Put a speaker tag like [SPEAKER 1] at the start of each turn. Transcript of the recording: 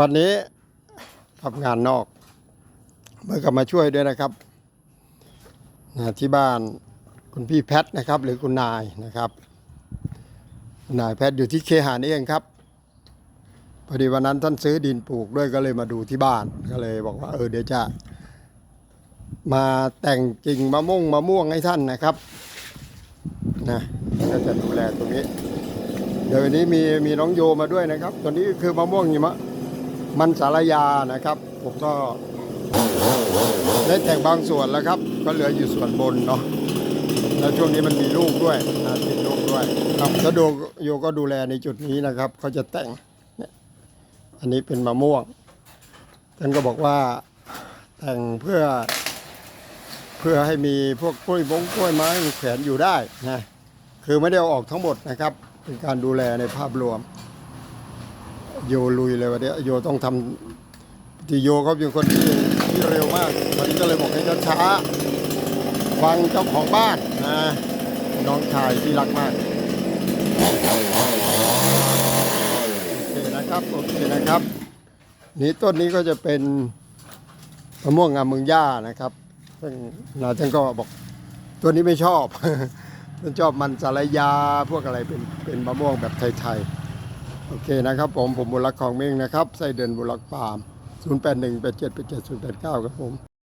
[SPEAKER 1] วันนี้ทำงานนอกเมื่อกลับมาช่วยด้วยนะครับนะที่บ้านคุณพี่แพทนะครับ หรือคุณนายนะครับนายแพทอยู่ที่เคหานี่เองครับพอดีวันนั้นท่านซื้อดินปลูกด้วยก็เลยมาดูที่บ้านก็เลยบอกว่าเออเดี๋ยวจะ มาแต่งกิ่งมะม่วงมะม่วงให้ท่านนะครับนะก็จะดูแลตรงนี้ เดี๋ยววันนี้มีมีน้องโยมาด้วยนะครับตัวนี้คือมะม่วงหิมะ มันสารยานะครับ ผมก็ได้แต่งบางส่วนแล้วครับ ก็เหลืออยู่ส่วนบนเนาะแล้วช่วงนี้มันมีลูกด้วยนะติดลูกด้วยครับแล้วโดโยก็ดูแลในจุดนี้นะครับเขาจะแต่งเนี่ยอันนี้เป็นมะม่วงท่านก็บอกว่าแต่งเพื่อเพื่อให้มีพวกกล้วยบงกล้วยไม้แขวนอยู่ได้นะคือไม่ได้เอาออกทั้งหมดนะครับ เป็นการดูแลในภาพรวม โยลุยเลยวันนี้โยต้องทำที่โยเขาเป็นคนที่ที่เร็วมากวันนี้ก็เลยบอกให้ช้าๆฟังเจ้าของบ้านนะน้องชายที่รักมากโอเคนะครับโอเคนะครับ นี่ต้นนี้ก็จะเป็นมะม่วงงามเมืองย่านะครับซึ่งนาท่านก็บอกตัวนี้ไม่ชอบท่านชอบมันสารยาพวกอะไรเป็นเป็นมะม่วงแบบไทยๆ โอเคนะครับผมผมบุรักของเมงนะครับไส้เดือนบุรักปาล์ม 081 87 87 089 ครับผม